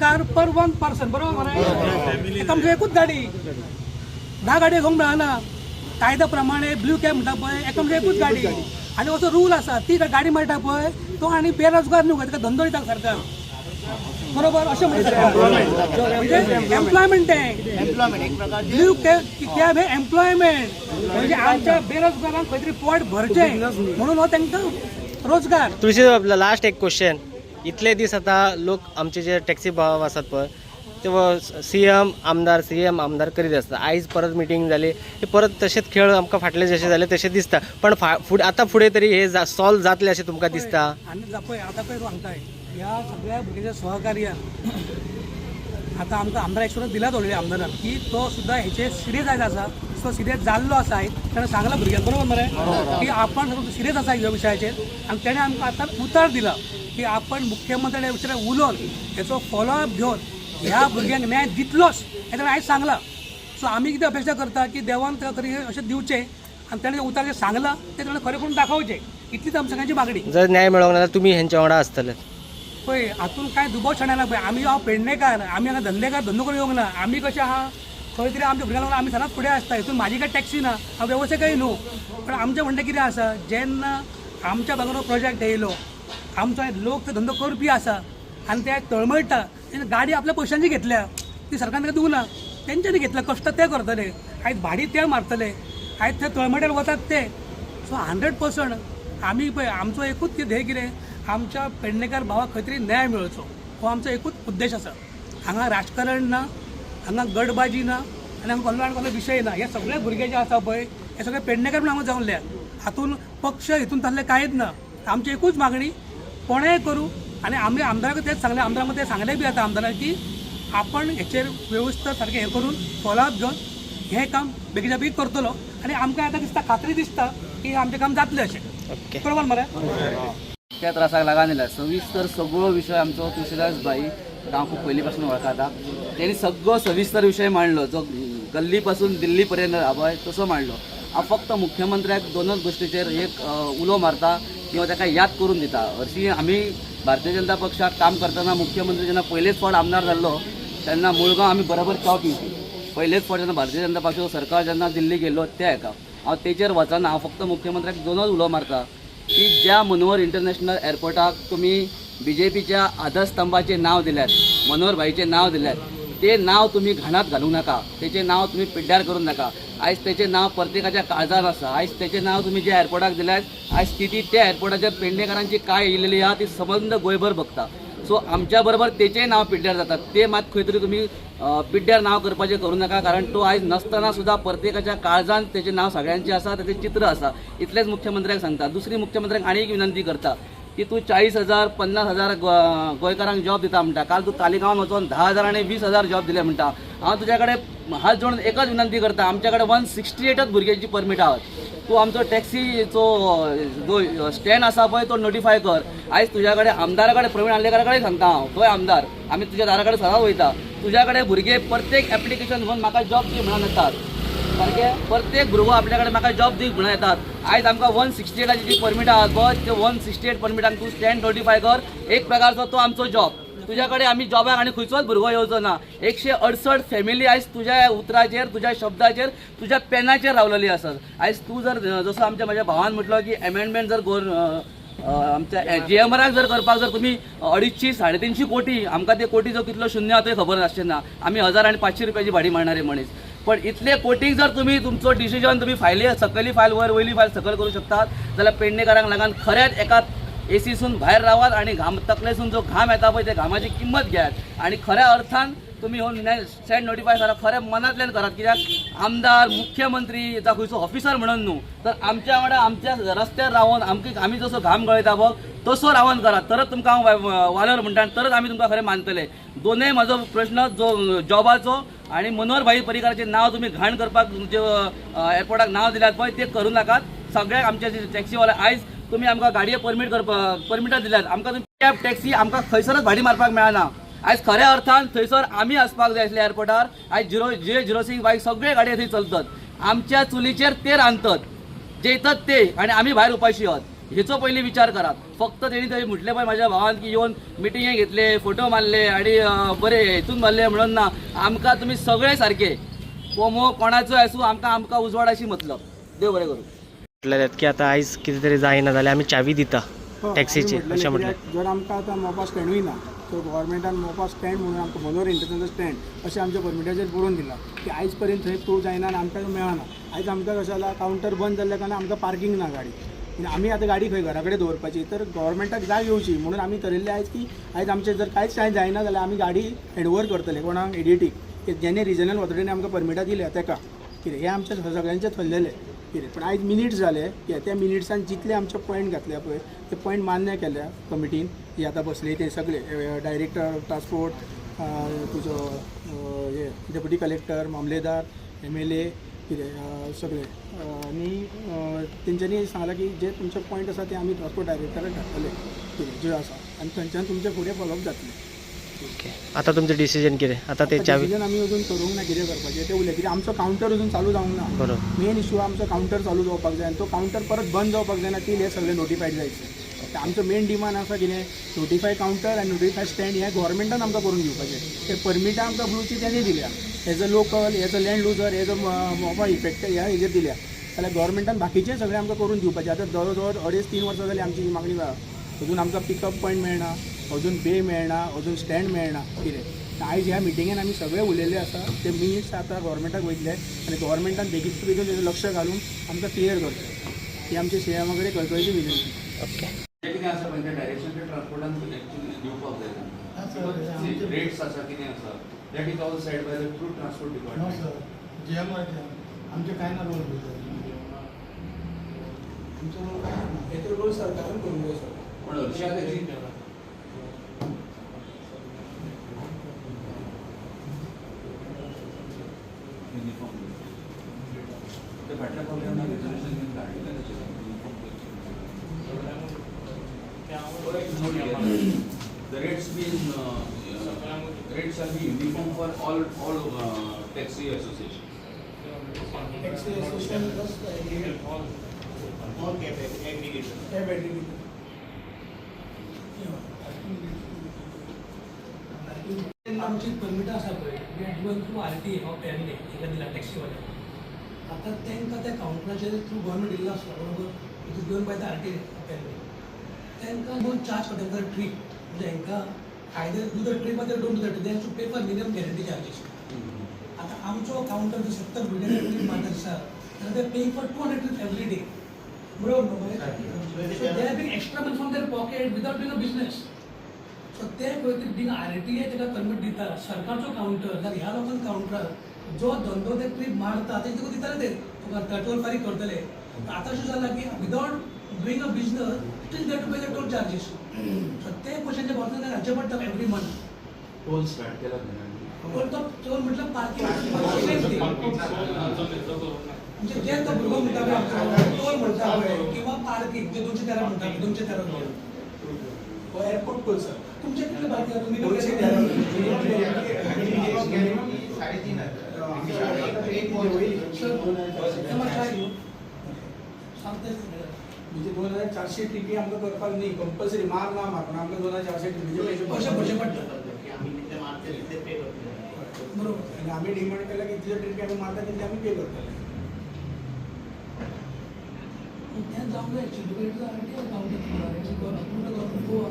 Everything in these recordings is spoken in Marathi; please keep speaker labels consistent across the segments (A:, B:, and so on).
A: कार पर वन पर्सन बरोबर मरे एका म्हणजे एकूच गाडी. धा गाडी घेवंक मेळना कायद्या प्रमाणे ब्ल्यू कॅब म्हणटा पळय एका एकूच गाडी. आनी असो रूल आसा ती गाडी मेळटा पळय तो आनी बेरोजगार न्हू ताका धंदो दिता सरकार बरोबर? अशें म्हणटा म्हणजे एम्प्लॉयमेंट आहे. ब्ल्यू कॅब हे एम्प्लॉयमेंट म्हणजे आमच्या बेरोजगारांक खंय तरी पोट भरचें म्हणून हो तांकां रोजगार.
B: तुळशी लास्ट एक क्वेश्चन इतले दीस आता लोक आमचे जे टॅक्सी भाव आसात पळय ते सी एम आमदार सी एम आमदार करीत आसता आयज परत मिटींग जाली हे परत तशेंच खेळ आमकां फाटले जशे जाले तशें दिसता पण फा फुडें आतां फुडें तरी हे सॉल्व जातले अशें तुमकां दिसता?
A: आनी जा पळय आतां पळय सांगताय ह्या सगळ्या भुरग्याच्या सहकार्यान आतां आमकां आमदार एक्शनच दिला थोडे आमदारान की तो सुद्दां हेचे सिरियस आयज आसा तो सिरियस जाल्लो आसा आयज ताणें सांगला भुरग्यांक बरोबर मरे की आपण सिरियस आसा ह्या विशयाचेर आनी तेणें आमकां आतां उतर दिला. की आपण मुख्यमंत्र्या विचार उलोवन हेचो फॉलोअप घेवन ह्या भुरग्यांक न्याय दितलोच हें ताणें आयज सांगलां. सो आमी कितें अपेक्षा करता की देवान ताका खरी अशें दिवचें आनी ताणें उतर जें सांगलां तें ताणें खरें करून दाखोवचें इतलीच आमच्या सगळ्यांची मागणी.
B: जर न्याय मेळोंक ना जाल्यार तुमी हेंच्या वांगडा आसतले
A: पळय हातून काय दुबाव क्षण ना पळय आमी हांव पेडणेकार आमी हांगा धंदेकार धंदो करून येवंक ना. आमी कशे आहा खंय तरी आमच्या भुरग्यांक लागून आमी सदांच फुडें आसता हितून म्हाजी काय टॅक्सी ना हांव वेवसायिकय न्हू पण आमचें म्हणटा कितें आसा जेन्ना आमच्या भागार प्रोजेक्ट येयलो आमचो लोक तो धंदो करपी आसा आनी ते तळमळटा. तेणें गाडी आपल्या पयशांची घेतल्या. ती सरकारान ताका दिवना. तेंच्यांनी घेतल्या कश्ट ते करतले. आयज भाडी ते मारतले. आयज ते तळमळ्यार वतात ते. सो हंड्रेड पर्संट आमी पळय आमचो एकूच कितें ध्येय कितें? आमच्या पेडणेकार भावाक खंय तरी न्याय मेळचो. हो आमचो एकूच उद्देश आसा. हांगा राजकारण ना हांगा गडबाजी ना आनी हांगा कसलो आनी कसलो विशय ना. हे सगळे भुरगे जे आसा पळय हे सगळे पेडणेकार म्हणून हांगा जावले हातूंत पक्ष हितून तासले कांयच ना. आमची एकूच मागणी कोणेंय करूं आनी आमी आमदाराक तेच सांगले आमदारांक ते सांगले बी आतां आमदाराक की आपण हेचेर व्यवस्था सारकें हें करून फॉलोअप घेवन हें काम बेगीच्या बेगीन करतलो. आनी आमकां आतां दिसता खात्री दिसता की आमचें काम जातलें अशें बरोबर मरे?
C: त्या त्रासाक लागून येयला सविस्तर सगळो विशय आमचो तुळशीदास भाई हांव खूब पयलीं पासून वळखता तेणी सगळो सविस्तर विशय मांडलो. जो गल्ली पासून दिल्ली पर्यंत आबय तसो मांडलो. हांव फक्त मुख्यमंत्र्याक दोनच गोश्टीचेर एक उलो मारता. किंवा ताका याद करून दिता. हरशीं आमी भारतीय जनता पक्षाक काम करतना मुख्यमंत्री जेन्ना पयलेच फावट आमदार जाल्लो तेन्ना मुळगांव आमी बरोबर च्या पयलेच फावट जेन्ना भारतीय जनता पक्षाचो सरकार जेन्ना दिल्ली गेल्लो त्या हेका हांव तेचेर वचना हांव फक्त मुख्यमंत्र्याक दोनच उलो मारता. की ज्या मनोहर इंटरनॅशनल एअरपोर्टाक तुम्ही बी जे पीच्या आधारस्तंभाचे नाव दिल्यात मनोहर भाईचे नाव दिल्यात ते नाव तुम्ही घाणात घालू नका. त्याचे नाव तुम्ही पिड्ड्यार करू नका. आयज त्याचे नाव प्रत्येकाच्या काळजात आसा आयज त्याचे नाव तुम्ही ज्या एअरपोर्टाक दिल्यात आयज स्थिती त्या एअरपोर्टाच्या पेडणेकारांची काय येयलेली आहा ती संबंध गोंयभर बघता. सो आमच्या बरोबर तेचेय नाव पिड्ड्यार जातात. ते मात खंय तरी तुमी पिड्ड्यार नाव करपाचें करूं नाका कारण तो आयज नसतना सुद्धा प्रत्येकाच्या काळजान तेचें नाव सगळ्यांचें आसा तेचें चित्र आसा इतलेंच मुख्यमंत्र्याक सांगता. दुसरी मुख्यमंत्र्यांक आनी एक विनंती करता. की तूं चाळीस हजार पन्नास हजार गो- गोंयकारांक जॉब दिता म्हणटा. काल तूं तालिगांवान वचून धा हजार आनी वीस हजार जॉब दिले म्हणटा. हांव तुज्या कडेन हात जोडून एकच विनंती करता आमच्या कडेन वन सिक्स्टी एटच भुरग्यांची परमीट आहात. तूं आमचो टॅक्सीचो जो स्टँड आसा पळय तो नोटिफाय कर. आयज तुज्या कडेन आमदारा कडेन प्रवीण आल्लेकारा कडेन सांगता हांव. गोंय आमदार आमी तुज्या दारा कडेन सदांच वयता. तुज्या कडेन भुरगे प्रत्येक एप्लिकेशन घेवन म्हाका जॉब दी म्हणून येतात. सारकें प्रत्येक भुरगो आपल्या कडेन म्हाका जॉब दी म्हणून येतात. आयज आमकां वन सिक्स्टी एटाची जी परमीट आहा पळय ते वन सिक्स्टी एट परमिटान तूं स्टँड नोटिफाय कर. एक प्रकारचो तो आमचो जॉब तुझ्या कडेन आमी जॉबाक आनी खंयचोच भुरगो येवचो ना. एकशे अडसठ फॅमिली आयज तुज्या उतराचेर तुज्या शब्दाचेर तुज्या पेनाचेर रावलेली आसात. आयज तूं जर जसो आमच्या म्हज्या भावान म्हटलो की अमेंडमेंट जर गोर आमच्या जी एम आराक जर करपाक जर तुमी अडीचशी साडे तिनशी कोटी आमकां ते कोटीचो कितलो शून्य आहा खबर नासचें ना. आमी हजार आनी पांचशी रुपयाची भाडी मारणारे मनीस. पण इतले कोटीक जर तुम्ही तुमचो डिसिजन तुम्ही फायली सकयली फायल वयर वयली फायल सकयल करू शकतात. जाल्यार पेडणेकारांक लागून. खऱ्याच एका एसीसून भायर रावात आणि घाम तकलेसून जो घाम येता पळय त्या घामाची किंमत घेयात. आणि खऱ्या अर्थान तुम्ही हो सेंड नोटिफाय करा. खऱ्या मनातल्यान करात कित्याक? आमदार मुख्यमंत्री जावं खंयचो ऑफिसर म्हणून न्हू. तर आमच्या वांगडा आमच्या रस्त्यार रावन आमकां आमी जसो घाम गळयता बघ तसो रावन करात तरच तुमकां हांव वालर म्हणटा आनी तरच आमी तुमकां खरें मानतले. दोनूय म्हजो प्रश्न जो जॉबाचो आणि मनोहर भाई परिकाराचे नाव तुम्ही घाण करपाक तुमचे एअरपोर्टाक नाव दिल्यात पळय ते करू नाकात. सगळ्याक आमचे टॅक्सीवाले आयज तुम्ही आमकां गाडये परमीट करपाक परमिटां दिल्यात. आमकां कॅब टॅक्सी आमकां खंयसरच भाडी मारपाक मेळना. आयज खऱ्या अर्थान थंयसर आमी आसपाक जाय आसले एअरपोर्टार आयज झिरो जे झिरो सिक्स बाईक सगळे गाडये थंय चलतात. आमच्या चुलीचेर ते रांदतात जेयतात ते आणि आम्ही भायर उपाशी आहोत. हेचो पयलीं विचार करात फक्त तेणी थंय म्हटलें पळय म्हाज्या भावान की येवन मिटिंगे घेतले फोटो मारले आनी बरे हेतून मारले म्हणून ना आमकां तुमी सगळे सारके कोमो कोणाचोय आसूं आमकां आमकां उजवाडाशी मतलब. देव बरें करूं.
B: म्हटलें की आता आयज कितें तरी जायना जाल्यार आमी चावी दिता
D: हो,
B: टॅक्सीची
D: आमी
B: अशें
D: म्हटलेलें
B: म्हटलें
D: जर आमकां आतां मोपा स्टँडूय ना सो गव्हर्मेंटान मोपा स्टँड म्हणून आमकां मनोर इंटरनॅशनल स्टँड अशें आमच्या परमिटाचेर बरोवन दिला की आयज पर्यंत थंय प्रूव जायना आनी आमकां मेळना. आयज आमकां कशें जाला कावंटर बंद जाल्ल्या कारणान आमकां पार्किंग ना गाडी. म्हणजे आम्ही आमी आतां गाडी खंय घरा कडेन दवरपाची तर गव्हर्मेंटाक जाग येवची म्हणून आमी थरयल्लें आयज की आयज आमचें जर कांयच कांय जायना जाल्यार आमी गाडी हँडओवर करतले कोणाक एडिटीक जेणे रिजनल ऑथॉरिटीन आमकां परमिटां दिल्या ताका. कितें हें आमचें सगळ्यांचें थरलेलें कितें पण आयज मिनिट्स जाले की त्या मिनिट्सान जितले आमचे पॉयंट घातल्या पळय ते पॉयंट मान्य केल्या कमिटीन जी आतां बसले ते सगळे डायरेक्टर ट्रान्सपोर्ट तुजो हे डेप्युटी कलेक्टर मामलेदार एम एल ए कितें सगळे. आनी तेंच्यांनी सांगलां की जे तुमचे पॉयंट आसा ते आमी ट्रान्सपोर्ट डायरेक्टराक धाडटले कितें ज्यो आसा आनी थंयच्यान तुमचे फुडें फॉलोअप जातलें.
B: ओके आता तुमचें डिसिजन कितें? आता ते चावी
D: डिसिजन आमी अजून करूंक ना कितें करपाचें ते उलय कित्याक आमचो कावंटर अजून चालू जावंक ना
B: बरोबर.
D: मेन इशू आमचो कावंटर चालू जावपाक जाय आनी तो कावंटर परत बंद जावपाक जायना टील हे सगळे नोटिफायड जायचे. आमचो मेन डिमांड आसा कितें नोटिफाय कावंटर आनी नोटिफाय स्टँड हे गोव्हर्मेंटान आमकां करून दिवपाचें ते परमिटां आमकां ब्लूची तेणी दिल्या. As a local as a land loser as a mob effect ह्या हेजेर दिल्या. जाल्यार गोव्हर्मेंटान बाकीचें सगळें आमकां करून दिवपाचें आतां जवळ जवळ अडेज तीन वर्सां जाली आमची ही मागणी जाता अजून आमकां पिकअप पॉयंट मेळना अजून बे मेळना अजून स्टँड मेळना कितें आयज ह्या मिटिंगेन आमी सगळे उलयले आसा ते मिनिट्स आतां गोवोरमेंटाक वयतले आनी गोव्हर्मेंटान बेगीत बेगीन तेजें लक्ष घालून आमकां क्लियर करचें ही आमची सेवा कडेन कळकळीची विनंती.
B: ओके
E: जे कितें आसा पळय त्या डायरेक्शन ते ट्रान्सपोर्टान दिवपाक जाय रेट्स आसा कितें आसा that is all side by the true transport department
F: sir. जे एम आमचे काय ना रोल
D: आमचो रोल काय ना? हेचो रोल सरकारान करूंक जाय सर
E: पण हरशी तेजी ते फाटल्या फावल्यान रिजर्वेशन घेवन धाडलें The rates been, uh, rates shall be uniform for all, all uh, taxi association.
D: Taxi association plus हे बॅटरी
A: आमची परमिटां आसा पळय we are through R T of family एका दिला टॅक्सीवाले आतां तांकां त्या कावंटराचेर थ्रू गव्हर्मेंट दिल्लो आसलो बरोबर? By the R T family तांकां दोन चार्ज पडटा फॉर ट्रीप म्हणजे हांकां either do the trip or don't the trip they to pay for minimum guarantee charges आतां आमचो कावंटर जर सत्तर भुरग्यांनी ट्रीप मारता आसा जाल्यार ते pay for two hundred trip every day बरोबर so they are been extra money from their pocket without doing a business so ते पळय ते बिन आर टी ए ताका परमीट दिता सरकारचो कावंटर जाल्यार ह्या लोकांक कावंटर जो धंदो ते ट्रीप मारता ते तुका दिताले ते तुका टोल फारीक करतले आतां अशें जालां की without doing a business still they to pay the toll charges so ते पयशांचे भरता घालचे पडटा एवरी मंथ
E: टोल स्टार्ट केला.
A: पण तो टोल म्हटलं पार्किंग म्हणजे जे तो पळय आमचो टोल म्हणटा पळय किंवा पार्किंग जे दोनशे तेरा म्हणटा पळय, दोनशे तेरा टोल
D: हो एअरपोर्ट टोल सर
A: तुमचे कितले बाकी आहा? तुम्ही
D: दोनशे
A: कितले सर, तेव्हा काय? सांगतेच नाही.
D: म्हणजे दोन हजार चारशे ट्रिपी आमकां करपाक न्ही कंपल्सरी मार ना मार पण आमकां दोन हजार चारशे ट्रिपीचे
A: पैसे
D: पयशे
A: भरचे पडटा बरोबर.
D: आणि आम्ही डिमांड केला की जितले ट्रिपी आम्ही मारता तितले आम्ही पे करतले
A: तें जावंक जाय actually it R T counter government Goa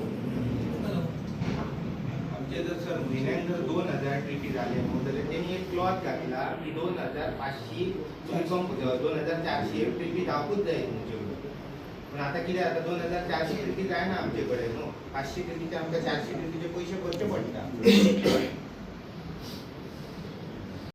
G: आमचे जर सर म्हयन्याक जर दोन हजार ट्रिपी जाले न्हू जाल्यार तेणी एक क्लॉज घातला की दोन हजार पाचशी दोन हजार चारशी ट्रिपी जावपूच जाय तुमचे. पूण आतां कितें जाता दोन हजार चारशी ट्रिपी जायना आमचे कडेन न्हू पाचशे ट्रिपीचे आमकां चारशे ट्रिपीचे पयशे भरचे पडटा